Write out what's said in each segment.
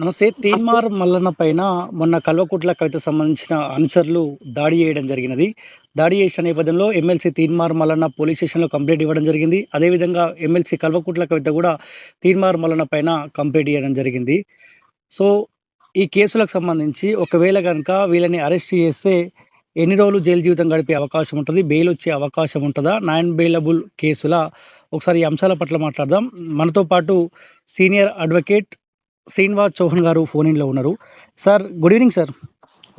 నమస్తే తీన్మార్ మల్లన్న పైన మొన్న కల్వకుట్ల కవిత సంబంధించిన అనుచరులు దాడి చేయడం జరిగినది. దాడి చేసిన నేపథ్యంలో ఎమ్మెల్సీ తీన్మార్ మల్లన్న పోలీస్ స్టేషన్లో కంప్లైంట్ ఇవ్వడం జరిగింది. అదేవిధంగా ఎమ్మెల్సీ కల్వకుట్ల కవిత కూడా తీన్మార్ మల్లన్న పైన కంప్లైంట్ ఇవ్వడం జరిగింది. సో ఈ కేసులకు సంబంధించి ఒకవేళ కనుక వీళ్ళని అరెస్ట్ చేస్తే ఎన్ని రోజులు జైలు జీవితం గడిపే అవకాశం ఉంటుంది? బెయిల్ వచ్చే అవకాశం ఉంటుందా? నాన్ బెయిలబుల్ కేసుల? ఒకసారి ఈ అంశాల పట్ల మాట్లాడదాం. మనతో పాటు సీనియర్ అడ్వకేట్ శ్రీనివాస్ చౌహాన్ గారు ఫోన్ ఇన్లో ఉన్నారు. Sir good evening sir.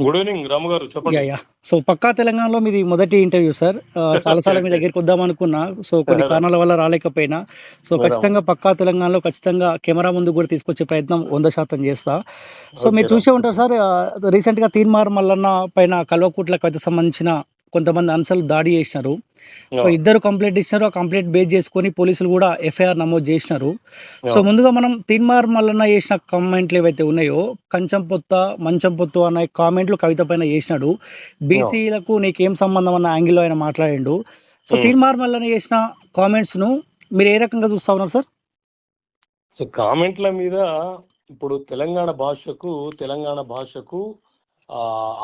Good evening Ramu garu చెప్పండి. యా సో పక్కా తెలంగాణలో మీది మొదటి ఇంటర్వ్యూ సార్. ఆ, చాలాసార్లు మీ దగ్గరికి వద్దాం అనుకున్నా. సో కొన్ని కారణాల వల్ల రాలేకపోయినా. సో ఖచ్చితంగా పక్కా తెలంగాణలో ఖచ్చితంగా కెమెరా ముందు కూడా తీసుకొచ్చే ప్రయత్నం వంద శాతం చేస్తా. సో మీరు చూసే ఉంటారు సార్ రీసెంట్గా తీన్మార్ మల్లన్న పైన కల్వకుట్ల కవిత సంబంధించిన కొంతమంది అంశాలు దాడి చేసినారు. సో ఇద్దరు కంప్లైంట్ ఇచ్చినారు. ఆ కంప్లైంట్ బేస్ చేసుకొని పోలీసులు కూడా ఎఫ్ఐఆర్ నమోదు చేసినారు. సో. ముందుగా మనం తీన్మార్ మల్లన్న చేసిన కామెంట్లు ఏవైతే ఉన్నాయో కంచం పొత్త మంచం పొత్తు అనే కామెంట్లు కవిత పైన చేసినాడు. బీసీలకు నీకేం సంబంధం అన్న యాంగిల్లో ఆయన మాట్లాడిండు. So Hmm. తీన్మార్ మల్లన్న చేసిన కామెంట్స్ను మీరు ఏ రకంగా చూస్తా ఉన్నారు సార్? సో కామెంట్ల మీద ఇప్పుడు తెలంగాణ భాషకు తెలంగాణ భాషకు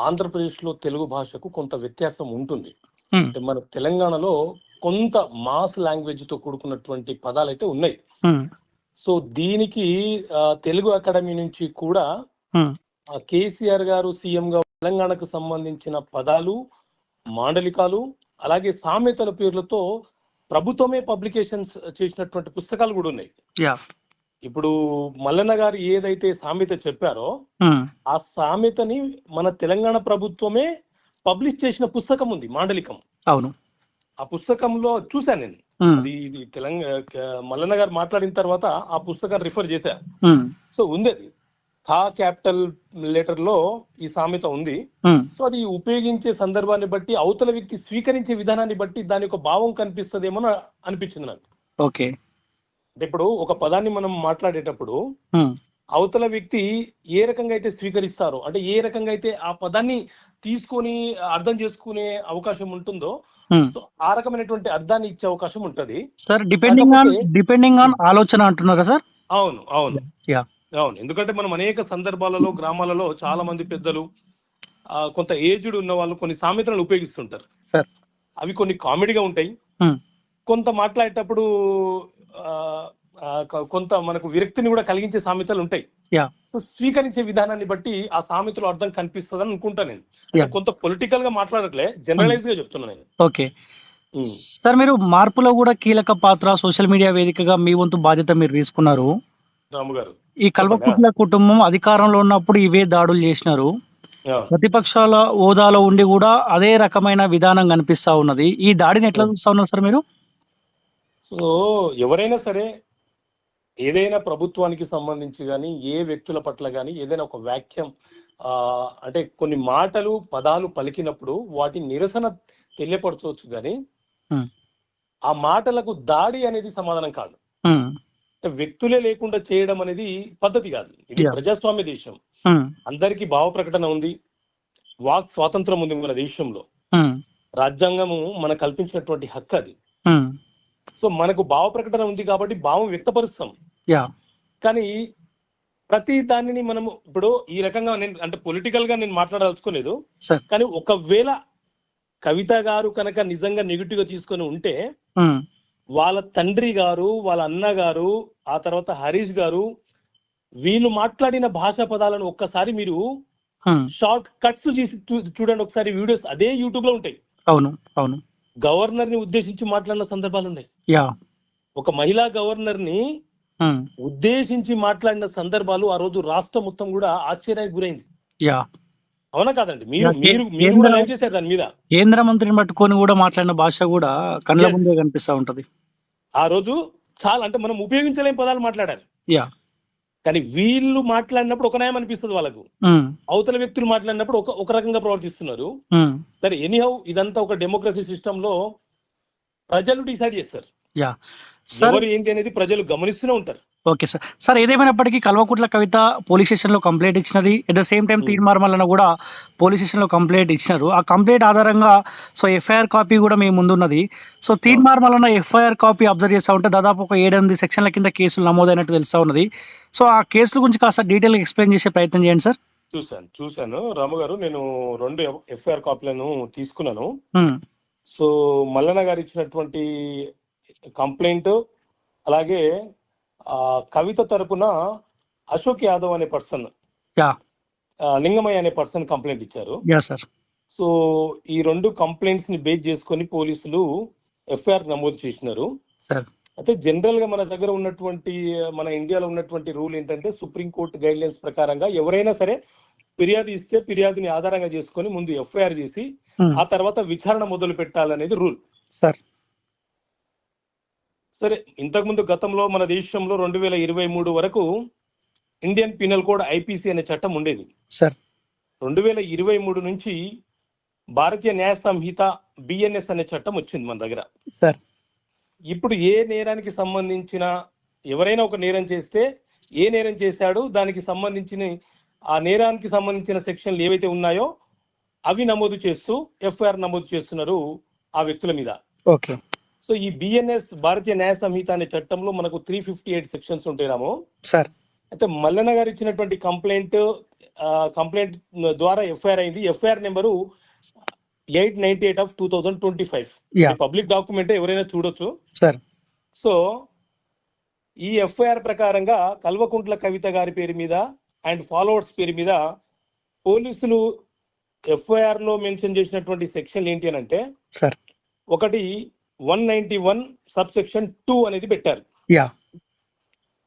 ఆంధ్రప్రదేశ్లో తెలుగు భాషకు కొంత వ్యత్యాసం ఉంటుంది. అంటే మన తెలంగాణలో కొంత మాస్ లాంగ్వేజ్తో కూడుకున్నటువంటి పదాలు అయితే ఉన్నాయి. సో దీనికి తెలుగు అకాడమీ నుంచి కూడా కేసీఆర్ గారు సీఎం గా తెలంగాణకు సంబంధించిన పదాలు మాండలికాలు అలాగే సామెతల పేర్లతో ప్రభుత్వమే పబ్లికేషన్స్ చేసినటువంటి పుస్తకాలు కూడా ఉన్నాయి. ఇప్పుడు మల్లన్న గారు ఏదైతే సామెత చెప్పారో. ఆ సామెతని మన తెలంగాణ ప్రభుత్వమే పబ్లిష్ చేసిన పుస్తకం ఉంది మాండలికం అవును ఆ పుస్తకంలో చూశాను నేను. అది ఇది తెలంగాణ మల్లన్న గారు మాట్లాడిన తర్వాత ఆ పుస్తకాన్ని రిఫర్ చేశా Hmm. సో ఉంది అది ఖా క్యాపిటల్ లెటర్లో ఈ సామెత ఉంది. సో అది ఉపయోగించే సందర్భాన్ని బట్టి అవతల వ్యక్తి స్వీకరించే విధానాన్ని బట్టి దాని యొక్క భావం కనిపిస్తుందేమో అని అనిపించింది నాకు ఓకే అంటే ఇప్పుడు ఒక పదాన్ని మనం మాట్లాడేటప్పుడు. అవతల వ్యక్తి ఏ రకంగా అయితే స్వీకరిస్తారో అంటే ఏ రకంగా అయితే ఆ పదాన్ని తీసుకొని అర్థం చేసుకునే అవకాశం ఉంటుందో. సో ఆ రకమైనటువంటి అర్థాన్ని ఇచ్చే అవకాశం ఉంటది. Sir depending on depending on ఆలోచన అంటున్నారా సార్? అవును అవును. యా. అవును ఎందుకంటే మనం అనేక సందర్భాలలో గ్రామాలలో చాలా మంది పెద్దలు కొంత ఏజ్డ్ ఉన్న వాళ్ళు కొన్ని సామెతలను ఉపయోగిస్తుంటారు. సార్. అవి కొన్ని కామెడీగా ఉంటాయి. కొంత మాట్లాడేటప్పుడు కొంత మనకు విరక్తిని కూడా కలిగించే సామెతలు ఉంటాయి. యా. సో స్వీకరించే విధానాన్ని బట్టి ఆ సామెతలో అర్థం కనిపిస్తుంది అని అనుకుంటా నేను. కొంత పొలిటికల్గా మాట్లాడట్లే జనరలైజ్గా చెప్తున్నా నేను. ఓకే. సార్ మీరు మార్పులో కూడా కీలక పాత్ర సోషల్ మీడియా వేదికగా మీ వంతు బాధ్యత మీరు తీసుకున్నారు. రాము గారు. ఈ కల్వకుట్ల కుటుంబం అధికారంలో ఉన్నప్పుడు ఇవే దాడులు చేసినారు. ప్రతిపక్షాల హోదాలో ఉండి కూడా అదే రకమైన విధానం కనిపిస్తా ఉన్నది. ఈ దాడిని ఎట్లా చూస్తా ఉన్నారు సార్ మీరు? సో ఎవరైనా సరే ఏదైనా ప్రభుత్వానికి సంబంధించి కానీ ఏ వ్యక్తుల పట్ల కానీ ఏదైనా ఒక వాక్యం ఆ అంటే కొన్ని మాటలు పదాలు పలికినప్పుడు వాటి నిరసన తెలియపరచవచ్చు కానీ. ఆ మాటలకు దాడి అనేది సమాధానం కాదు. వ్యక్తులే లేకుండా చేయడం అనేది పద్ధతి కాదు. ఇది. ప్రజాస్వామ్య దేశం. అందరికీ భావ ప్రకటన ఉంది. వాక్ స్వాతంత్రం ఉంది మన దేశంలో. రాజ్యాంగము మన కల్పించినటువంటి హక్కు అది. సో మనకు భావ ప్రకటన ఉంది కాబట్టి భావం వ్యక్తపరుస్తాం. యా కానీ ప్రతి దానిని మనము ఇప్పుడు ఈ రకంగా నేను అంటే పొలిటికల్గా నేను మాట్లాడదలుచుకోలేదు కానీ ఒకవేళ కవిత గారు కనుక నిజంగా నెగిటివ్గా తీసుకొని ఉంటే ఉమ్, వాళ్ళ తండ్రి గారు వాళ్ళ అన్న గారు ఆ తర్వాత హరీష్ గారు వీళ్ళు మాట్లాడిన భాషా పదాలను ఒక్కసారి మీరు షార్ట్ కట్స్ చేసి చూడండి. ఒకసారి వీడియోస్ అదే యూట్యూబ్లో ఉంటాయి. అవును అవును. గవర్నర్ని ఉద్దేశించి మాట్లాడిన సందర్భాలు ఉన్నాయి యా. ఒక మహిళా గవర్నర్ని ఉమ్, ఉద్దేశించి మాట్లాడిన సందర్భాలు ఆ రోజు రాష్ట్రం మొత్తం కూడా ఆశ్చర్యానికి గురైంది. యా. అవునా కాదండి? మీరు మీరు మీరు కూడా లైవ్ చేశారు దాని మీద. కేంద్ర మంత్రిని పట్టుకొని కూడా మాట్లాడిన భాష కూడా కళ్ళ. ముందే కనిపిస్తా ఉంటది. ఆ రోజు చాలా అంటే మనం ఉపయోగించలేని పదాలు మాట్లాడారు. యా. కానీ వీళ్ళు మాట్లాడినప్పుడు ఒక న్యాయం అనిపిస్తుంది వాళ్ళకు. అవతల వ్యక్తులు మాట్లాడినప్పుడు ఒక ఒక రకంగా ప్రవర్తిస్తున్నారు. సరే ఎనీహౌ ఇదంతా ఒక డెమోక్రసీ సిస్టమ్లో ప్రజలు డిసైడ్ చేస్తారు. ఎవరు ఏంటి అనేది ప్రజలు గమనిస్తూనే ఉంటారు. Okay sir. సార్ ఏదేమైనప్పటికీ కల్వకుట్ల కవిత పోలీస్ స్టేషన్లో కంప్లైంట్ ఇచ్చినది. At the same time Hmm. Teenmar Mallanna కూడా పోలీస్ స్టేషన్లో కంప్లైంట్ ఇచ్చినారు. ఆ కంప్లైంట్ ఆధారంగా సో ఎఫ్ఐఆర్ కాపీ కూడా మీ ముందున్నది. So Teenmar Mallanna FIR copy observe చేస్తూ ఉంటే దాదాపు ఒక ఏడెనిమిది సెక్షన్ల కింద కేసులు నమోదైనట్టు తెలుస్తూ ఉన్నది. సో ఆ కేసుల గురించి కాస్త డీటెయిల్గా ఎక్స్ప్లెయిన్ చేసే ప్రయత్నం చేయండి సార్. చూశాను. చూశాను. రాము గారు నేను రెండు ఎఫ్ఐఆర్ కాపీలను తీసుకున్నాను. Hmm. సో మల్లన్న గారు ఇచ్చినటువంటి కంప్లైంట్ అలాగే కవిత తరపున అశోక్ యాదవ్ అనే పర్సన్. లింగమయ్య అనే పర్సన్ కంప్లైంట్ ఇచ్చారు. సో ఈ రెండు కంప్లైంట్స్ని బేస్ చేసుకొని పోలీసులు ఎఫ్ఐఆర్ నమోదు చేసినారు. సార్. అయితే జనరల్గా మన దగ్గర ఉన్నటువంటి మన ఇండియాలో ఉన్నటువంటి రూల్ ఏంటంటే సుప్రీం కోర్టు గైడ్ లైన్స్ ప్రకారంగా ఎవరైనా సరే ఫిర్యాదు ఇస్తే ఫిర్యాదుని ఆధారంగా చేసుకొని ముందు ఎఫ్ఐఆర్ చేసి. ఆ తర్వాత విచారణ మొదలు పెట్టాలనేది రూల్. సార్. సరే ఇంతకుముందు గతంలో మన దేశంలో రెండు వేల ఇరవై మూడు వరకు ఇండియన్ పీనల్ కోడ్ ఐపీసీ అనే చట్టం ఉండేది. సార్. రెండు వేల ఇరవై మూడు నుంచి భారతీయ న్యాయ సంహిత బిఎన్ఎస్ అనే చట్టం వచ్చింది మన దగ్గర. సార్. ఇప్పుడు ఏ నేరానికి సంబంధించిన ఎవరైనా ఒక నేరం చేస్తే ఏ నేరం చేశాడు దానికి సంబంధించిన ఆ నేరానికి సంబంధించిన సెక్షన్లు ఏవైతే ఉన్నాయో అవి నమోదు చేస్తూ ఎఫ్ఐఆర్ నమోదు చేస్తున్నారు ఆ వ్యక్తుల మీద. ఓకే. సో ఈ బిఎన్ఎస్ భారతీయ న్యాయ సంహిత అనే చట్టంలో మనకు త్రీ ఫిఫ్టీ ఎయిట్ సెక్షన్స్ ఉంటాయి రాము. సార్. అయితే మల్లన్న గారు ఇచ్చినటువంటి కంప్లైంట్ కంప్లైంట్ ద్వారా ఎఫ్ఐఆర్ అయింది. FIR number eight ninety eight of two thousand twenty five public document ఎవరైనా చూడొచ్చు. సార్. సో ఈ ఎఫ్ఐఆర్ ప్రకారంగా కల్వకుంట్ల కవిత గారి పేరు మీద అండ్ ఫాలోవర్స్ పేరు మీద పోలీసులు ఎఫ్ఐఆర్లో మెన్షన్ చేసినటువంటి సెక్షన్ ఏంటి అని అంటే సార్. ఒకటి one ninety one sub section two అనేది పెట్టారు. యా.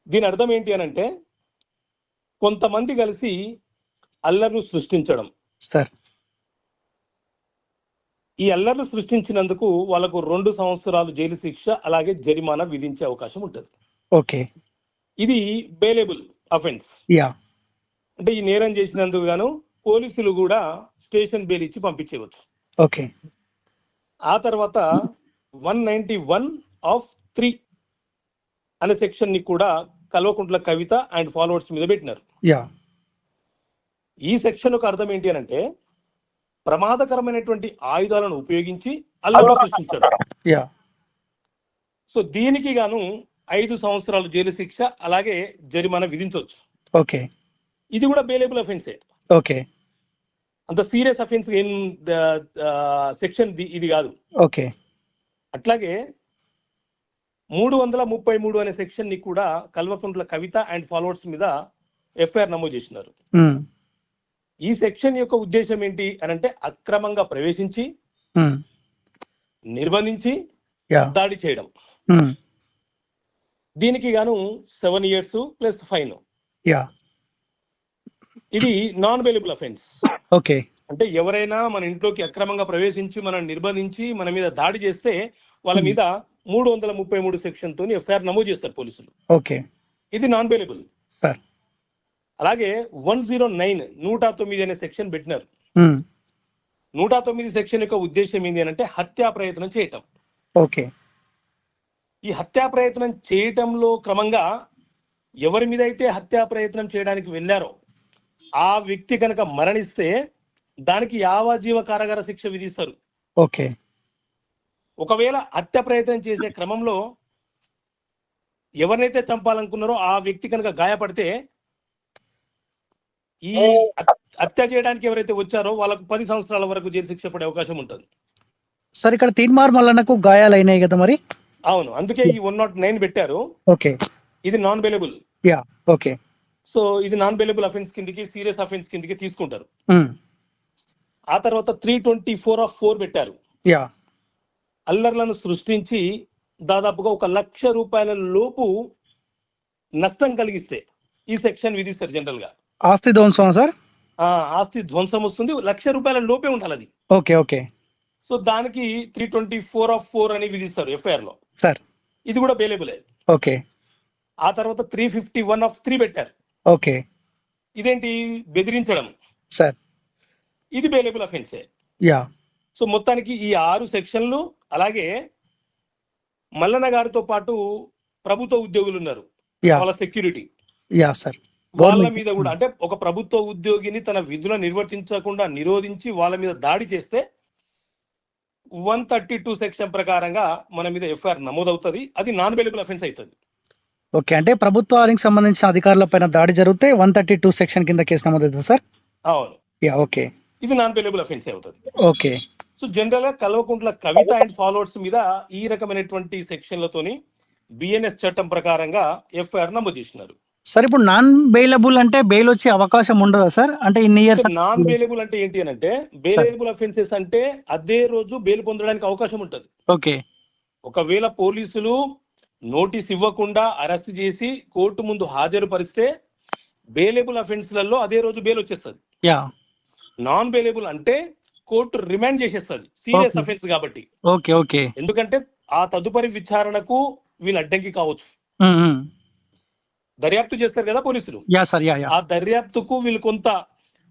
దీని అర్థం ఏంటి అని అంటే కొంతమంది కలిసి అల్లర్లు సృష్టించడం. సార్. ఈ అల్లర్లు సృష్టించినందుకు వాళ్ళకు రెండు సంవత్సరాలు జైలు శిక్ష అలాగే జరిమానా విధించే అవకాశం ఉంటుంది. ఓకే. ఇది బేలేబుల్ అఫెన్స్ యా. అంటే ఈ నేరం చేసినందుకు గాను పోలీసులు కూడా స్టేషన్ బెయిల్ ఇచ్చి పంపించేయవచ్చు. ఓకే. ఆ తర్వాత one ninety one of three అనే సెక్షన్ని కూడా కల్వకుంట్ల కవిత అండ్ ఫాలోవర్స్ మీద పెట్టినారు. యా. ఈ సెక్షన్ యొక్క అర్థం ఏంటి అని అంటే ప్రమాదకరమైనటువంటి ఆయుధాలను ఉపయోగించి అల్లరి సృష్టించడం సో దీనికి గాను ఐదు సంవత్సరాలు జైలు శిక్ష అలాగే జరిమానా విధించవచ్చు. ఓకే. ఇది కూడా బేలేబుల్ అఫెన్సే ఓకే. అంత సీరియస్ అఫెన్స్ ఏం సెక్షన్ ఇది కాదు. ఓకే. అట్లాగే మూడు వందల ముప్పై మూడు అనే సెక్షన్ని కూడా కల్వకుంట్ల కవిత అండ్ ఫాలోవర్స్ మీద ఎఫ్ఐఆర్ నమోదు చేసినారు. ఈ సెక్షన్ యొక్క ఉద్దేశం ఏంటి అని అంటే అక్రమంగా ప్రవేశించి నిర్బంధించి దాడి చేయడం. దీనికి గాను సెవెన్ ఇయర్స్ ప్లస్ ఫైన్. ఇది నాన్ బెయిలబుల్ అఫెన్స్. ఓకే. అంటే ఎవరైనా మన ఇంట్లోకి అక్రమంగా ప్రవేశించి మనం నిర్బంధించి మన మీద దాడి చేస్తే వాళ్ళ Hmm. మీద మూడు వందల ముప్పై మూడు సెక్షన్ తోని ఎఫ్ఐఆర్ నమోదు చేస్తారు పోలీసులు. ఓకే. ఇది నాన్ బెయిలబుల్ సార్. అలాగే వన్ జీరో నైన్ నూట తొమ్మిది అనే సెక్షన్ పెట్టినారు. ఉమ్, నూట తొమ్మిది సెక్షన్ యొక్క ఉద్దేశం ఏంటి అంటే హత్యా ప్రయత్నం చేయటం. ఓకే. ఈ హత్యా ప్రయత్నం చేయటంలో క్రమంగా ఎవరి మీద అయితే హత్యా ప్రయత్నం చేయడానికి వెళ్ళారో ఆ వ్యక్తి కనుక మరణిస్తే దానికి యావజీవ కారాగార శిక్ష విధిస్తారు. ఓకే. ఒకవేళ హత్య ప్రయత్నం చేసే క్రమంలో ఎవరినైతే చంపాలనుకున్నారో ఆ వ్యక్తి కనుక గాయపడితే ఈ హత్- హత్య చేయడానికి ఎవరైతే వచ్చారో వాళ్ళకు పది సంవత్సరాల వరకు జైలు శిక్ష పడే అవకాశం ఉంటుంది. సార్ ఇక్కడ తీన్మార్ మల్లన్నకు గాయాలైనాయి కదా మరి? అవును అందుకే ఈ వన్ నాట్ నైన్ పెట్టారు. ఓకే. ఇది non bailable yeah okay. So ఇది నాన్ బెలబుల్ అఫెన్స్ కిందకి సీరియస్ అఫెన్స్ కిందకి తీసుకుంటారు. ఆ తర్వాత three twenty four of four పెట్టారు. అల్లర్లను సృష్టించి దాదాపుగా ఒక లక్ష రూపాయల లోపు నష్టం కలిగిస్తే ఈ సెక్షన్ విధిస్తారు జనరల్గా. ఆస్తి ధ్వంసం సార్? ఆ ఆస్తి ధ్వంసం వస్తుంది. లక్ష రూపాయల లోపే ఉండాలి అది. Okay okay. సో దానికి three twenty four of four అని విధిస్తారు ఎఫ్ఐఆర్లో. సార్. ఇది కూడా బేలేబులే ఓకే. ఆ తర్వాత three fifty one of three పెట్టారు. ఓకే. ఇదేంటి? బెదిరించడం. సార్. ఇది బేలేబుల్ అఫెన్సే యా సో మొత్తానికి ఈ ఆరు సెక్షన్లు అలాగే మల్లన్న గారితో పాటు ప్రభుత్వ ఉద్యోగులు ఉన్నారు. యా వాళ్ళ సెక్యూరిటీ యా సార్ వాళ్ళ గవర్నమెంట్ మీద కూడా అంటే ఒక ప్రభుత్వ ఉద్యోగిని తన విధులను నిర్వర్తించకుండా నిరోధించి వాళ్ళ మీద దాడి చేస్తే వన్ థర్టీ టూ సెక్షన్ ప్రకారంగా మన మీద ఎఫ్ఐఆర్ నమోదవుతుంది. అది నాన్ బెలిబుల్ అఫెన్స్ అవుతుంది. ఓకే అంటే ప్రభుత్వానికి సంబంధించిన అధికారుల పైన దాడి జరిగితే వన్ థర్టీ టూ సెక్షన్ కింద కేసు నమోదవుతుంది సార్ అవును. యా ఓకే ఇది నాన్ బెలిబుల్ అఫెన్స్ అవుతుంది. ఓకే. సో జనరల్గా కల్వకుంట్ల కవిత అండ్ ఫాలోవర్స్ మీద ఈ రకమైనటువంటి సెక్షన్లతోని బిఎన్ఎస్ చట్టం ప్రకారంగా ఎఫ్ఐఆర్ నమోదు చేసినారు సార్ ఇప్పుడు నాన్ బెయిలబుల్ అంటే బెయిల్ వచ్చే అవకాశం ఉండదా సార్? అంటే ఇన్ని ఇయర్స్ నాన్ బెయిలబుల్ అంటే ఏంటి అని అంటే బెయిలబుల్ అఫెన్సెస్ అంటే అదే రోజు బెయిల్ పొందడానికి అవకాశం ఉంటుంది. ఓకే. ఒకవేళ పోలీసులు నోటీస్ ఇవ్వకుండా అరెస్ట్ చేసి కోర్టు ముందు హాజరుపరిస్తే బెయిలబుల్ అఫెన్స్లలో అదే రోజు బెయిల్ వచ్చేస్తుంది. యా. నాన్ బెయిలబుల్ అంటే కోర్టు రిమాండ్ చేసేస్తుంది. సీరియస్. అఫెన్స్ కాబట్టి. Okay okay. ఎందుకంటే ఆ తదుపరి విచారణకు వీళ్ళు అడ్డంకి కావచ్చు. దర్యాప్తు చేస్తారు కదా పోలీసులు? ఆ దర్యాప్తుకు వీళ్ళు కొంత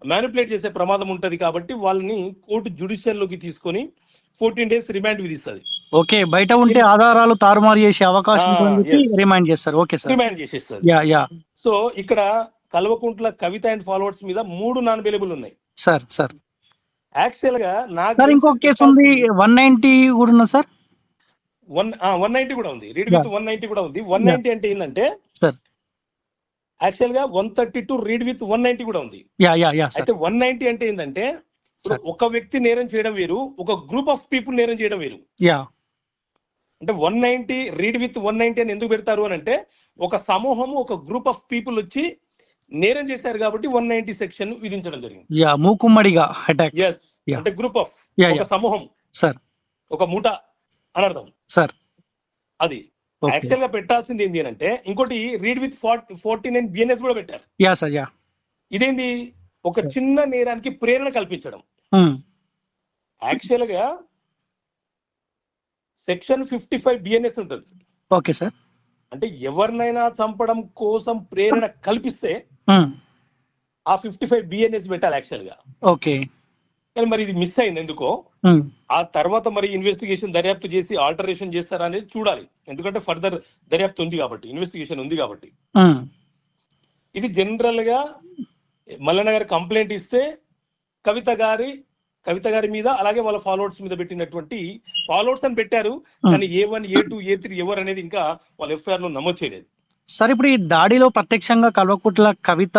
మ్యానిపులేట్ చేసే ప్రమాదం ఉంటది కాబట్టి వాళ్ళని కోర్టు జుడిషియల్లోకి తీసుకొని ఫోర్టీన్ డేస్ రిమాండ్ విధిస్తుంది. ఓకే బయట ఉంటే ఆధారాలు తారుమారు చేసే అవకాశం. రిమైండ్ చేస్తారు. Okay sir. రిమాండ్ చేసేస్తుంది యా యా. సో ఇక్కడ కల్వకుంట్ల కవిత అండ్ ఫాలోవర్స్ మీద మూడు నాన్ బెయిలబుల్ ఉన్నాయి. Sir sir. యాక్చువల్గా నాకు సార్ ఇంకొక కేసు ఉంది. వన్ నైన్టీ కూడా ఉంది సార్? వన్ వన్ నైన్టీ కూడా ఉంది. రీడ్ విత్ వన్ నైన్టీ కూడా ఉంది. వన్ నైన్టీ అంటే ఏంటంటే సార్. యాక్చువల్గా one thirty two read with one ninety కూడా ఉంది. యా యా యా అయితే వన్ నైన్టీ అంటే ఏంటంటే ఒక వ్యక్తి నేరం చేయడం వేరు ఒక గ్రూప్ ఆఫ్ పీపుల్ నేరం చేయడం వేరు. యా అంటే one ninety read with one ninety అని ఎందుకు పెడతారు అని అంటే ఒక సమూహము ఒక గ్రూప్ ఆఫ్ పీపుల్ వచ్చి నేరం చేశారు కాబట్టి వన్ నైన్టీ సెక్షన్ విధించడం జరిగింది. యా మూకుమ్మడిగా అటాక్ ఎస్. అంటే గ్రూప్ ఆఫ్ ఒక. సమూహం. సార్. ఒక మూట అని అర్థం. సార్. అది. యాక్చువల్గా పెట్టాల్సింది ఏంటి అంటే ఇంకోటి read with forty nine BNS కూడా పెట్టారు. Yeah sir yeah. ఇదేంటి ఒక. చిన్న నేరానికి ప్రేరణ కల్పించడం. యాక్చువల్గా సెక్షన్ ఫిఫ్టీ ఫైవ్ బిఎన్ఎస్ ఉంటుంది. Okay sir. అంటే ఎవరినైనా చంపడం కోసం ప్రేరణ కల్పిస్తే ఆ. ఫిఫ్టీ ఫైవ్ బిఎన్ఎస్ పెట్టాలి యాక్చువల్గా. ఓకే. కానీ మరి ఇది మిస్ అయింది ఎందుకో? ఆ. తర్వాత మరి ఇన్వెస్టిగేషన్ దర్యాప్తు చేసి ఆల్టరేషన్ చేస్తారా అనేది చూడాలి. ఎందుకంటే ఫర్దర్ దర్యాప్తు ఉంది కాబట్టి ఇన్వెస్టిగేషన్ ఉంది కాబట్టి. ఇది జనరల్గా మల్లన్న గారి కంప్లైంట్ ఇస్తే కవిత గారి కవిత గారి మీద అలాగే వాళ్ళ ఫాలోవర్స్ మీద పెట్టినటువంటి ఫాలోవర్స్ అని పెట్టారు. కానీ A one A two A three ఎవరు అనేది ఇంకా వాళ్ళ ఎఫ్ఐఆర్లో నమోదు చేయలేదు. సార్ ఇప్పుడు ఈ దాడిలో ప్రత్యక్షంగా కల్వకుట్ల కవిత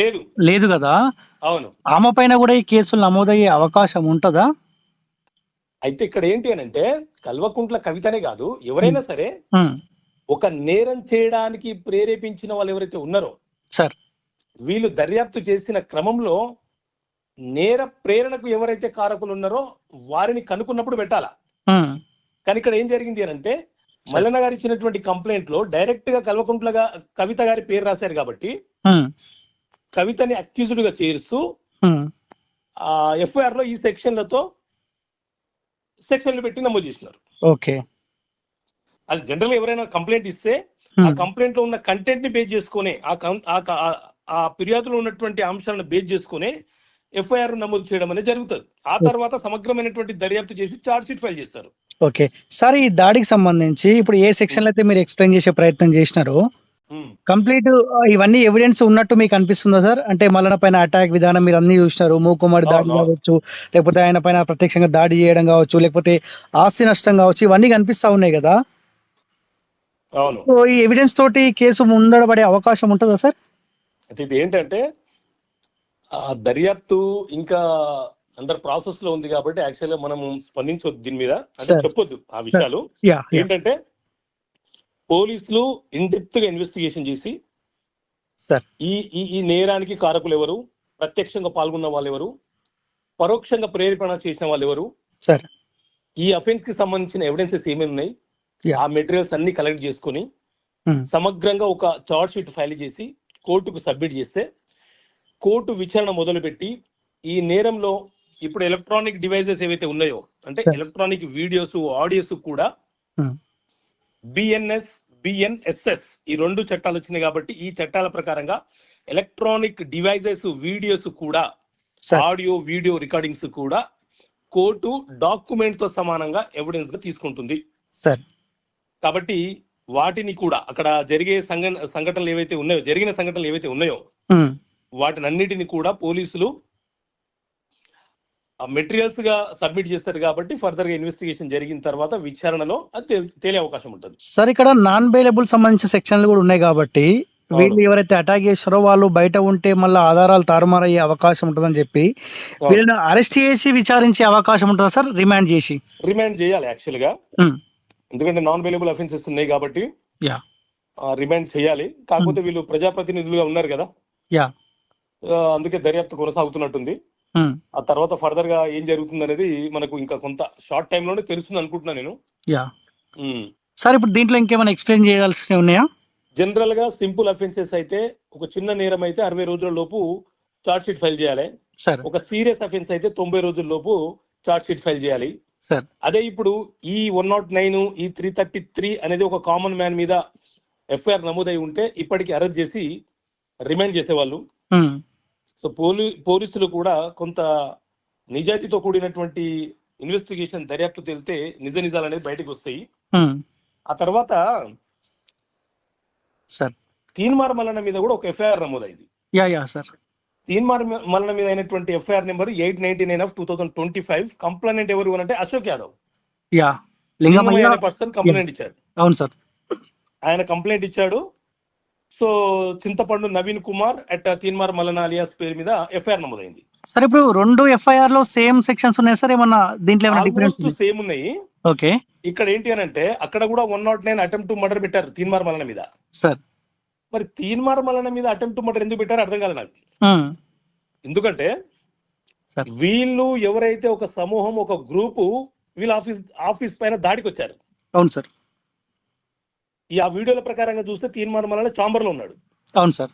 లేదు. లేదు కదా? అవును. ఆమె పైన కూడా ఈ కేసులు నమోదయ్యే అవకాశం ఉంటుందా? అయితే ఇక్కడ ఏంటి అని అంటే కల్వకుంట్ల కవితనే కాదు ఎవరైనా సరే ఒక నేరం చేయడానికి ప్రేరేపించిన వాళ్ళు ఎవరైతే ఉన్నారో సార్. వీళ్ళు దర్యాప్తు చేసిన క్రమంలో నేర ప్రేరణకు ఎవరైతే కారకులు ఉన్నారో వారిని కనుక్కున్నప్పుడు పెట్టాలా? కానీ ఇక్కడ ఏం జరిగింది అని అంటే మల్లన్న గారు ఇచ్చినటువంటి కంప్లైంట్లో డైరెక్ట్గా కల్వకుంట్లగా కవిత గారి పేరు రాశారు కాబట్టి కవితని అక్యూజ్డ్గా చేరుస్తూ ఎఫ్ఐఆర్లో ఈ సెక్షన్లతో సెక్షన్లు పెట్టి నమోదు చేసినారు. ఓకే. అది జనరల్ ఎవరైనా కంప్లైంట్ ఇస్తే ఆ కంప్లైంట్లో ఉన్న కంటెంట్ని బేస్ చేసుకుని ఆ- ఆ ఫిర్యాదులో ఉన్నటువంటి అంశాలను బేస్ చేసుకుని ఎఫ్ఐఆర్ నమోదు చేయడం అనేది జరుగుతుంది. ఆ తర్వాత సమగ్రమైనటువంటి దర్యాప్తు చేసి చార్జ్ షీట్ ఫైల్ చేస్తారు. ఓకే. సార్ ఈ దాడికి సంబంధించి ఇప్పుడు ఏ సెక్షన్ అయితే మీరు ఎక్స్ప్లెయిన్ చేసే ప్రయత్నం చేసినారో. కంప్లీట్ ఇవన్నీ ఎవిడెన్స్ ఉన్నట్టు మీకు అనిపిస్తుందా సార్? అంటే మల్లన పైన అటాక్ విధానం మీరు అన్ని చూసినారు. మూకుమ్మడి దాడి. కావచ్చు లేకపోతే ఆయన పైన ప్రత్యక్షంగా దాడి చేయడం కావచ్చు లేకపోతే ఆస్తి నష్టం కావచ్చు ఇవన్నీ కనిపిస్తా ఉన్నాయి కదా? ఈ ఎవిడెన్స్ తోటి కేసు ముందడబడే అవకాశం ఉంటుందా సార్? అయితే ఇది ఏంటంటే ఆ దర్యాప్తు ఇంకా అండర్ ప్రాసెస్లో ఉంది కాబట్టి యాక్చువల్గా మనం స్పందించవద్దు దీని మీద. అంటే. చెప్పొద్దు ఆ విషయాలు. ఏంటంటే పోలీసులు ఇన్ డెప్త్గా ఇన్వెస్టిగేషన్ చేసి ఈ ఈ నేరానికి కారకులు ఎవరు? ప్రత్యక్షంగా పాల్గొన్న వాళ్ళు ఎవరు పరోక్షంగా ప్రేరేపణ చేసిన వాళ్ళు ఎవరు ఈ అఫెన్స్కి సంబంధించిన ఎవిడెన్సెస్ ఏమేమి ఉన్నాయి. ఆ మెటీరియల్స్ అన్ని కలెక్ట్ చేసుకొని సమగ్రంగా ఒక చార్జ్ షీట్ ఫైల్ చేసి కోర్టుకు సబ్మిట్ చేస్తే కోర్టు విచారణ మొదలుపెట్టి ఈ నేరంలో ఇప్పుడు ఎలక్ట్రానిక్ డివైజెస్ ఏవైతే ఉన్నాయో అంటే. ఎలక్ట్రానిక్ వీడియోస్ ఆడియోస్ కూడా బిఎన్ఎస్ బిఎన్ఎస్ఎస్ ఈ రెండు చట్టాలు వచ్చినాయి కాబట్టి ఈ చట్టాల ప్రకారంగా ఎలక్ట్రానిక్ డివైజెస్ వీడియోస్ కూడా ఆడియో వీడియో రికార్డింగ్స్ కూడా కోర్టు డాక్యుమెంట్తో సమానంగా ఎవిడెన్స్గా తీసుకుంటుంది. సార్ కాబట్టి వాటిని కూడా అక్కడ జరిగే సంఘ సంఘటనలు ఏవైతే ఉన్నాయో జరిగిన సంఘటనలు ఏవైతే ఉన్నాయో ఉమ్, వాటిని అన్నిటిని కూడా పోలీసులు మెటీరియల్స్గా సబ్మిట్ చేస్తారు కాబట్టి ఫర్దర్గా ఇన్వెస్టిగేషన్ జరిగిన తర్వాత విచారణలో అది తెలి- అవకాశం ఉంటుంది. సార్ ఇక్కడ నాన్ బెయిలబుల్ సంబంధించిన సెక్షన్లు కూడా ఉన్నాయి కాబట్టి వీళ్ళు ఎవరైతే అటాక్ చేస్తారో వాళ్ళు బయట ఉంటే మళ్ళీ ఆధారాలు తారుమారయ్యే అవకాశం ఉంటుందని చెప్పి వీళ్ళని అరెస్ట్ చేసి విచారించే అవకాశం ఉంటుందా సార్? రిమాండ్ చేసి. రిమాండ్ చేయాలి యాక్చువల్గా ఎందుకంటే నాన్ అవైలబుల్ అఫెన్సెస్ ఉన్నాయి కాబట్టి యా. రిమాండ్ చేయాలి. కాకపోతే వీళ్ళు ప్రజాప్రతినిధులుగా ఉన్నారు కదా. యా. అందుకే దర్యాప్తు కొనసాగుతున్నట్టుంది. ఆ తర్వాత ఫర్దర్గా ఏం జరుగుతుంది అనేది మనకు ఇంకా కొంత షార్ట్ టైం లోనే తెలుస్తుంది అనుకుంటున్నా నేను. యా. సార్ ఇప్పుడు దీంట్లో ఇంకేమైనా ఎక్స్ప్లెయిన్ చేయాల్సినవి ఉన్నాయా? జనరల్గా సింపుల్ అఫెన్సెస్ అయితే ఒక చిన్న నేరం అయితే అరవై రోజుల లోపు చార్జ్ షీట్ ఫైల్ చేయాలి. సార్. ఒక సీరియస్ అఫెన్స్ అయితే తొంభై రోజుల లోపు చార్జ్ షీట్ ఫైల్ చేయాలి. సార్. అదే ఇప్పుడు ఈ వన్ నాట్ నైన్ ఈ త్రీ థర్టీ త్రీ అనేది ఒక కామన్ మ్యాన్ మీద ఎఫ్ఐఆర్ నమోదై ఉంటే ఇప్పటికి అరెస్ట్ చేసి రిమైండ్ చేసేవాళ్ళు. సో పోలీ పోలీసులు కూడా కొంత నిజాయితీతో కూడినటువంటి ఇన్వెస్టిగేషన్ దర్యాప్తు తెలితే నిజ నిజాలు అనేది బయటకు వస్తాయి. ఆ తర్వాత సార్. తీన్మార్ మల్లన మీద కూడా ఒక ఎఫ్ఐఆర్ నమోదైంది. Yeah yeah sir. Teenmar Mallanna మీద అయినటువంటి FIR number eight ninety nine of two thousand twenty five. Complaint ఎవరు అంటే Ashok Yadav. Yeah. Person complaint ఇచ్చాడు. అవును సార్. ఆయన కంప్లైంట్ ఇచ్చాడు. So Chintapandu Naveen Kumar at Teenmar Mallanna alias పేరు మీద ఎఫ్ఐఆర్ నమోదైంది. సార్ ఇప్పుడు రెండు ఎఫ్ఐఆర్లో సేమ్ సెక్షన్స్ ఉన్నాయి సార్ ఏమన్నా దీంట్లో ఏమైనా డిఫరెన్స్ సేమ్ ఉన్నాయి. ఓకే. ఇక్కడ ఏంటి అని అంటే అక్కడ కూడా one nought nine attempt to murder పెట్టారు తీన్మార్ మల్లన మీద. సార్. మరి తీన్మార్ మల్లన మీద అటెంప్ట్ టు మర్డర్ ఎందుకు పెట్టారో అర్థం కాదు నాకు. ఎందుకంటే వీళ్ళు ఎవరైతే ఒక సమూహం ఒక గ్రూపు వీళ్ళ ఆఫీస్ ఆఫీస్ పైన దాడికి వచ్చారు అవును సార్. ఈ ఆ వీడియోల ప్రకారంగా చూస్తే తీన్మార్ మల్లన చాంబర్లో ఉన్నాడు. అవును సార్.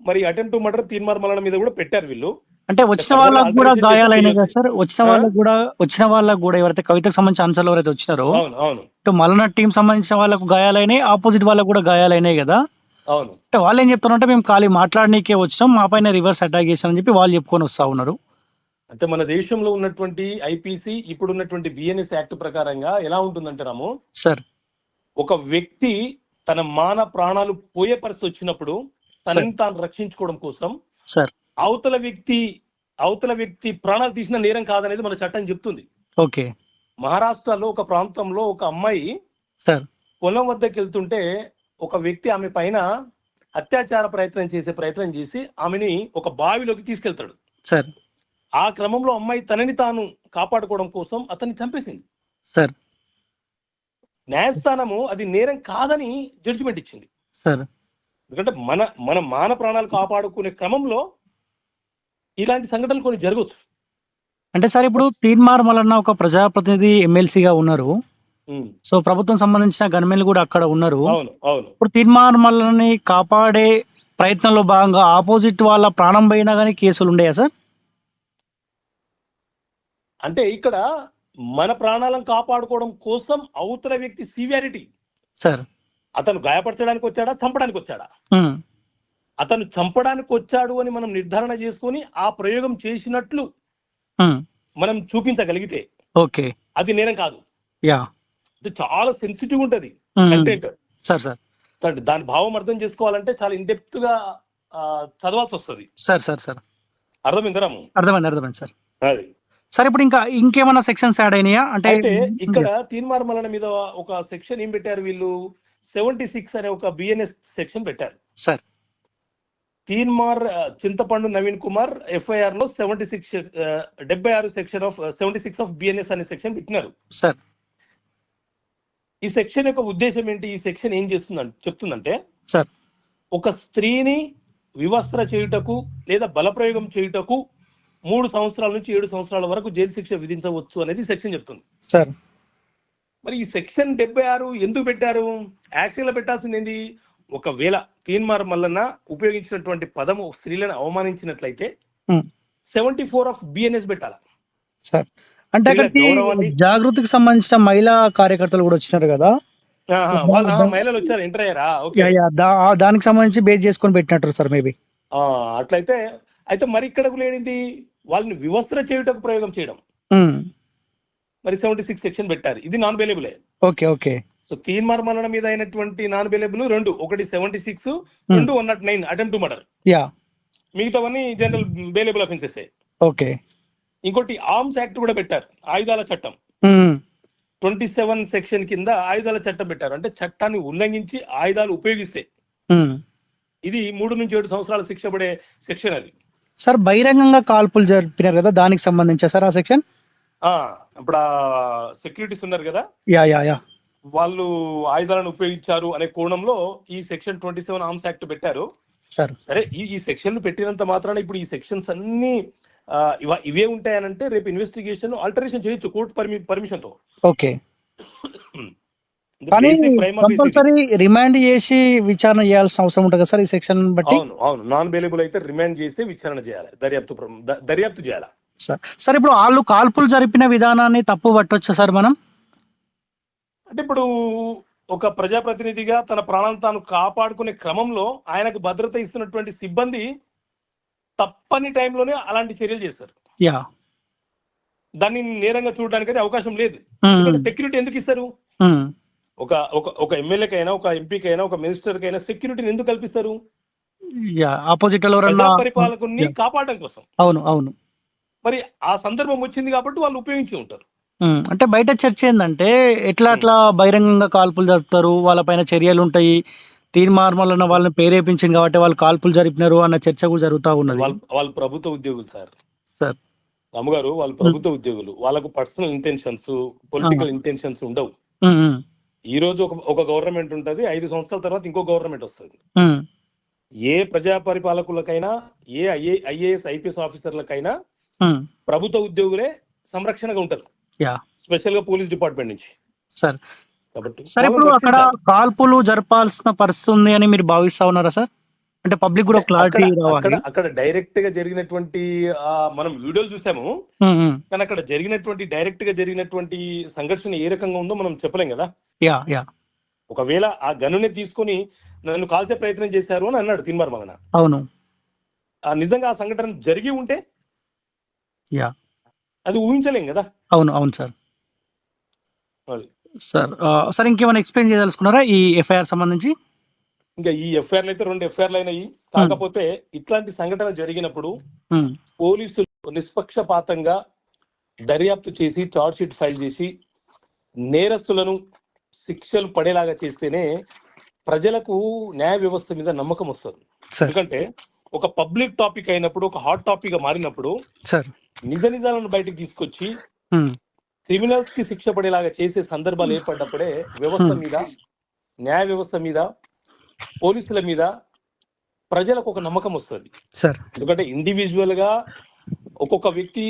మరి అటెంప్ట్ మర్డర్ తీన్మార్ మల్లన మీద కూడా పెట్టారు వీళ్ళు. అంటే వచ్చిన వాళ్ళకు వాళ్ళు కూడా గాయాలైనాయి కదా సార్? వచ్చిన? వాళ్ళకు కూడా వచ్చిన వాళ్ళకు కూడా ఎవరైతే కవితకు సంబంధించిన ఆన్సర్లు ఎవరైతే వచ్చినారో అవును ఇటు మలన టీం సంబంధించిన వాళ్ళకు గాయాలైనాయి ఆపోజిట్ వాళ్ళకు కూడా గాయాలైనాయి కదా? అవును. అంటే వాళ్ళు ఏం చెప్తారంటే మేము ఖాళీ మాట్లాడనీకే వచ్చాం మా పైన రివర్స్ అటాక్ చేశామని చెప్పి వాళ్ళు చెప్పుకొని వస్తా ఉన్నారు. అంటే మన దేశంలో ఉన్నటువంటి ఐపీసీ ఇప్పుడు ఉన్నటువంటి బిఎన్ఎస్ యాక్ట్ ప్రకారంగా ఎలా ఉంటుందంటే రాము? సార్ ఒక వ్యక్తి తన మాన ప్రాణాలు పోయే పరిస్థితి వచ్చినప్పుడు తనని తాను రక్షించుకోవడం కోసం సార్. అవతల వ్యక్తి అవతల వ్యక్తి ప్రాణాలు తీసిన నేరం కాదనేది మన చట్టం చెప్తుంది. ఓకే. మహారాష్ట్రలో ఒక ప్రాంతంలో ఒక అమ్మాయి సార్. పొలం వద్దకు వెళ్తుంటే ఒక వ్యక్తి ఆమె పైన అత్యాచార ప్రయత్నం చేసే ప్రయత్నం చేసి ఆమెని ఒక బావిలోకి తీసుకెళ్తాడు. సార్. ఆ క్రమంలో అమ్మాయి తనని తాను కాపాడుకోవడం కోసం అతన్ని చంపేసింది. సార్. న్యాయస్థానము అది నేరం కాదని జడ్జిమెంట్ ఇచ్చింది. సార్ ఎందుకంటే మన మన మాన ప్రాణాలు కాపాడుకునే క్రమంలో ఇలాంటి సంఘటనలు కొన్ని జరగవచ్చు అంటే సార్ ఇప్పుడు తీన్మార్ మలన్న ఒక ప్రజాప్రతినిధి ఎమ్మెల్సీగా ఉన్నారు. సో ప్రభుత్వం సంబంధించిన గన్మెన్లు కూడా అక్కడ ఉన్నారు. ఇప్పుడు తీన్మార్ మల్లని కాపాడే ప్రయత్నంలో భాగంగా ఆపోజిట్ వాళ్ళ ప్రాణం పోయినా కానీ కేసులు ఉండేయా సార్ అంటే ఇక్కడ మన ప్రాణాలను కాపాడుకోవడం కోసం అవతల వ్యక్తి సివియారిటీ. సార్. అతను గాయపరచడానికి వచ్చాడా? చంపడానికి వచ్చాడా? అతను చంపడానికి వచ్చాడు అని మనం నిర్ధారణ చేసుకొని ఆ ప్రయోగం చేసినట్లు మనం చూపించగలిగితే ఓకే. అది నేరం కాదు. యా. ఇది చాలా సెన్సిటివ్ ఉంటది. కంటెంట్. Sir sir. దాని భావం అర్థం చేసుకోవాలంటే చాలా ఇండెప్త్గా చదవాల్సి వస్తుంది. Sir sir sir. అర్థమైందరాము అర్థమైంది అర్థమైంది సార్. అది. సార్ ఇప్పుడు ఇంకా ఇంకేమైనా సెక్షన్స్ యాడ్ అయినాయా? అంటే ఇక్కడ తీర్మార్ మల్లన మీద ఒక సెక్షన్ ఏం పెట్టారు వీళ్ళు? సెవెంటీ సిక్స్ అనే ఒక బిఎన్ఎస్ సెక్షన్ పెట్టారు. సార్. తీన్మార్ చింతపండు నవీన్ కుమార్ ఎఫ్ఐఆర్లో సెవెంటీ సిక్స్ డెబ్బై ఆరు section of seventy six of BNS అనే సెక్షన్ పెట్టినారు. సార్. ఈ సెక్షన్ యొక్క ఉద్దేశం ఏంటి? ఈ సెక్షన్ ఏం చేస్తుందంటే చెప్తుందంటే సార్. ఒక స్త్రీని వివస్త్ర చేయుటకు లేదా బలప్రయోగం చేయుటకు మూడు సంవత్సరాల నుంచి ఏడు సంవత్సరాల వరకు జైలు శిక్ష విధించవచ్చు అనేది సెక్షన్ చెప్తుంది. సార్. మరి ఈ సెక్షన్ డెబ్బై ఆరు ఎందుకు పెట్టారు? యాక్షన్లో పెట్టాల్సింది ఏంది ఒకవేళ తీన్మార్ మల్లన్న ఉపయోగించినటువంటి పదము స్త్రీలను అవమానించినట్లయితే సెవెంటీ ఫోర్ ఆఫ్ బిఎన్ఎస్ పెట్టాలి? సార్. అంటే జాగృతికి సంబంధించిన మహిళా కార్యకర్తలు కూడా వచ్చినారు కదా? మహిళలు వచ్చారు ఎంటర్ అయ్యారా? ఓకే. దానికి సంబంధించి బేస్ చేసుకొని పెట్టినట్టు సార్ మేబీ. అట్లయితే అయితే మరి ఇక్కడ కూడా ఏంటి? వాళ్ళని వివస్త్ర చేయుటకు ప్రయోగం చేయడం. మరి సెవెంటీ సిక్స్ సెక్షన్ పెట్టారు. ఇది నాన్ అవైలబులే ఓకే ఓకే. సో తీన్మార్ మరణం మీద అయినటువంటి నాన్ బెయిలబుల్ రెండు. ఒకటి సెవెంటీ సిక్స్ రెండు one nought nine attempt murder yeah. మిగతావన్నీ జనరల్ బెయిలబుల్ అఫెన్సెస్ ఓకే. ఇంకోటి ఆర్మ్స్ యాక్ట్ కూడా పెట్టారు. ఆయుధాల చట్టం. ట్వంటీ సెవెన్ సెక్షన్ కింద ఆయుధాల చట్టం పెట్టారు. అంటే చట్టాన్ని ఉల్లంఘించి ఆయుధాలు ఉపయోగిస్తే. ఇది మూడు నుంచి ఏడు సంవత్సరాల శిక్ష పడే సెక్షన్ అది. సార్ బహిరంగంగా కాల్పులు జరిపినారు కదా దానికి సంబంధించా సార్ ఆ సెక్షన్ ఆ ఇప్పుడు సెక్యూరిటీస్ ఉన్నారు కదా? Yeah yeah yeah. వాళ్ళు ఆయుధాలను ఉపయోగించారు అనే కోణంలో ఈ section twenty seven arms act పెట్టారు. సార్. సరే ఈ ఈ సెక్షన్ పెట్టినంత మాత్రాన ఇప్పుడు ఈ సెక్షన్స్ అన్ని ఇవ- ఉంటాయనంటే రేపు ఇన్వెస్టిగేషన్ ఆల్టరేషన్ చేయొచ్చు కోర్టు పర్మిషన్తో. ఓకే. కానీ కంపల్సరీ రిమాండ్ చేసి విచారణ చేయాల్సిన అవసరం ఉంటుంది సార్ ఈ సెక్షన్ బట్టి? అవును అవును. నాన్ బెయిలబుల్ అయితే రిమాండ్ చేసి విచారణ చేయాలి. దర్యాప్తు దర్యాప్తు చేయాలి? సార్ సార్ ఇప్పుడు వాళ్ళు కాల్పులు జరిపిన విధానాన్ని తప్పు పట్టొచ్చా సార్ మనం? అంటే ఇప్పుడు ఒక ప్రజాప్రతినిధిగా తన ప్రాణాలను తాను కాపాడుకునే క్రమంలో ఆయనకు భద్రత ఇస్తున్నటువంటి సిబ్బంది తప్పని టైంలోనే అలాంటి చర్యలు చేస్తారు. యా. దాన్ని నేరంగా చూడడానికి అయితే అవకాశం లేదు. సెక్యూరిటీ ఎందుకు ఇస్తారు? ఒక ఒక ఒక ఎమ్మెల్యేకైనా ఒక ఎంపీకైనా ఒక మినిస్టర్ కైనా సెక్యూరిటీని ఎందుకు కల్పిస్తారు? ఆపోజిట్ పరిపాలకుని. కాపాడడం కోసం. అవును అవును. మరి ఆ సందర్భం వచ్చింది కాబట్టి వాళ్ళు ఉపయోగించి ఉంటారు. అంటే బయట చర్చ ఏంటంటే ఎట్లా అట్లా బహిరంగంగా కాల్పులు జరుపుతారు వాళ్ళపైన చర్యలు ఉంటాయి తీర్మార్మలన్న వాళ్ళని ప్రేరేపించింది కాబట్టి వాళ్ళు కాల్పులు జరిపినారు అన్న చర్చ కూడా జరుగుతూ ఉన్నది. వాళ్ళు వాళ్ళు ప్రభుత్వ ఉద్యోగులు సార్. సార్. రాముగారు వాళ్ళు ప్రభుత్వ ఉద్యోగులు. వాళ్ళకు పర్సనల్ ఇంటెన్షన్స్ పొలిటికల్ ఇంటెన్షన్స్ ఉండవు. ఈ రోజు ఒక ఒక గవర్నమెంట్ ఉంటది ఐదు సంవత్సరాల తర్వాత ఇంకో గవర్నమెంట్ వస్తుంది. ఏ ప్రజా పరిపాలకులకైనా ఏ ఐఏ ఐఏఎస్ ఐపీఎస్ ఆఫీసర్లకైనా ప్రభుత్వ ఉద్యోగులే సంరక్షణగా ఉంటారు. స్పెషల్గా పోలీస్ డిపార్ట్మెంట్ నుంచి. సార్. సార్ ఇప్పుడు అక్కడ. కాల్పులు జరపాల్సిన పరిస్థితి ఉంది అని మీరు భావిస్తా ఉన్నారా సార్? అంటే పబ్లిక్ కూడా క్లారిటీ అక్కడ- రావాలి. అక్కడ డైరెక్ట్గా జరిగినటువంటి మనం వీడియోలు చూసాము. కానీ అక్కడ జరిగినటువంటి డైరెక్ట్గా జరిగినటువంటి సంఘర్షణ ఏ రకంగా ఉందో మనం చెప్పలేం కదా. యా యా ఒకవేళ ఆ గనుని తీసుకొని నన్ను కాల్చే ప్రయత్నం చేశారు అని అన్నాడు తిన్మార్ మగన అవును. ఆ నిజంగా ఆ సంఘటన జరిగి ఉంటే? యా అది ఊహించలేం కదా? అవును అవును సార్. సార్ సార్ ఇంకేమైనా ఎక్స్ప్లెయిన్ చేయదలుచుకున్నారా ఈ ఎఫ్ఐఆర్ సంబంధించి? ఇంకా ఈ ఎఫ్ఐఆర్లు అయితే రెండు ఎఫ్ఐఆర్లు అయినాయి. కాకపోతే ఇట్లాంటి సంఘటన జరిగినప్పుడు ఉమ్, పోలీసులు నిష్పక్షపాతంగా దర్యాప్తు చేసి షీట్ ఫైల్ చేసి నేరస్తులను శిక్షలు పడేలాగా చేస్తేనే ప్రజలకు న్యాయ వ్యవస్థ మీద నమ్మకం వస్తుంది. ఎందుకంటే ఒక పబ్లిక్ టాపిక్ అయినప్పుడు ఒక హాట్ టాపిక్గా మారినప్పుడు నిజ నిజాలను బయటకు తీసుకొచ్చి క్రిమినల్స్కి శిక్ష పడేలాగా చేసే సందర్భాలు ఏర్పడ్డప్పుడే వ్యవస్థ. మీద న్యాయ వ్యవస్థ మీద పోలీసుల మీద ప్రజలకు ఒక నమ్మకం వస్తుంది. ఎందుకంటే ఇండివిజువల్గా ఒక్కొక్క వ్యక్తి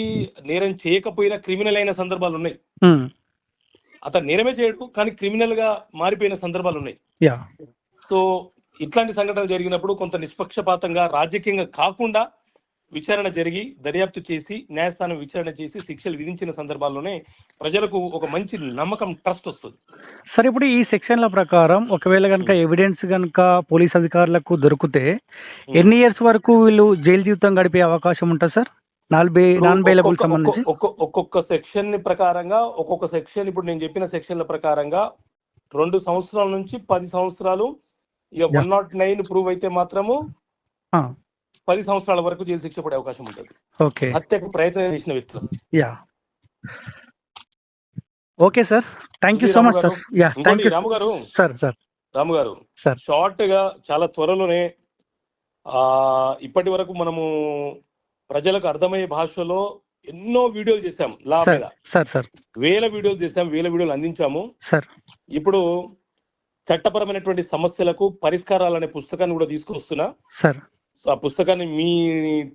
నేరం చేయకపోయినా క్రిమినల్ అయిన సందర్భాలు ఉన్నాయి. అతను నేరమే చేయడు కానీ క్రిమినల్గా మారిపోయిన సందర్భాలు ఉన్నాయి. యా. సో ఇట్లాంటి సంఘటనలు జరిగినప్పుడు కొంత నిష్పక్షపాతంగా రాజకీయంగా కాకుండా విచారణ జరిగి దర్యాప్తు చేసి న్యాయస్థానం విచారణ చేసి శిక్షలు విధించిన సందర్భాల్లోనే ప్రజలకు ఒక మంచి నమ్మకం ట్రస్ట్ వస్తుంది. సార్ ఇప్పుడు ఈ సెక్షన్ల ప్రకారం ఒకవేళ కనుక ఎవిడెన్స్ కనుక పోలీస్ అధికారులకు దొరికితే ఎన్ని ఇయర్స్ వరకు వీళ్ళు జైలు జీవితం గడిపే అవకాశం ఉంటుంది సార్ నాన్ ఒక్కొక్క- సంబంధించి. ఒక్కొక్క- ఒక్కొక్క సెక్షన్ ప్రకారంగా ఒక్కొక్క సెక్షన్ ఇప్పుడు నేను చెప్పిన సెక్షన్ల ప్రకారంగా రెండు సంవత్సరాల నుంచి పది సంవత్సరాలు ఇక. వన్ నాట్ నైన్ ప్రూవ్ అయితే మాత్రము పది సంవత్సరాల వరకు జైలు శిక్ష పడే అవకాశం ఉంటుంది. ఓకే. హత్యకు ప్రయత్నం చేసిన వ్యక్తులు. Yeah. Okay sir. Thank you so much sir yeah thank you Ramu garu. Sir sir రాము గారు సార్ షార్ట్గా చాలా త్వరలోనే ఆ ఇప్పటి వరకు మనము ప్రజలకు అర్థమయ్యే భాషలో ఎన్నో వీడియోలు చేశాం లా సార్ మీద. Sir sir. వేల వీడియోలు చేశాం వేల వీడియోలు అందించాము. సార్. ఇప్పుడు చట్టపరమైనటువంటి సమస్యలకు పరిష్కారాలు అనే పుస్తకాన్ని కూడా తీసుకొస్తున్నా. సార్. సో ఆ పుస్తకాన్ని మీ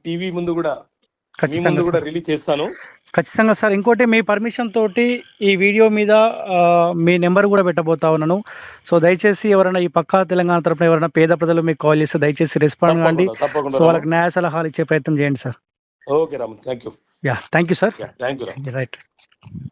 టీవీ ముందు కూడా మీ ఖచ్చితంగా ముందు కూడా. రిలీజ్ చేస్తాను. ఖచ్చితంగా సార్. ఇంకోటి మీ పర్మిషన్ తోటి ఈ వీడియో మీద మీ నెంబర్ కూడా పెట్టబోతా ఉన్నాను. సో దయచేసి ఎవరైనా ఈ పక్కా తెలంగాణ తరపున ఎవరైనా పేద ప్రజలు మీకు కాల్ చేస్తే దయచేసి రెస్పాండ్ కాండి. తప్పకుండా సో వాళ్ళకి న్యాయ సలహాలు ఇచ్చే ప్రయత్నం చేయండి sir. Okay, Ramon. Thank you. Yeah. Thank you, sir. Yeah. Thank you. Raman. Right.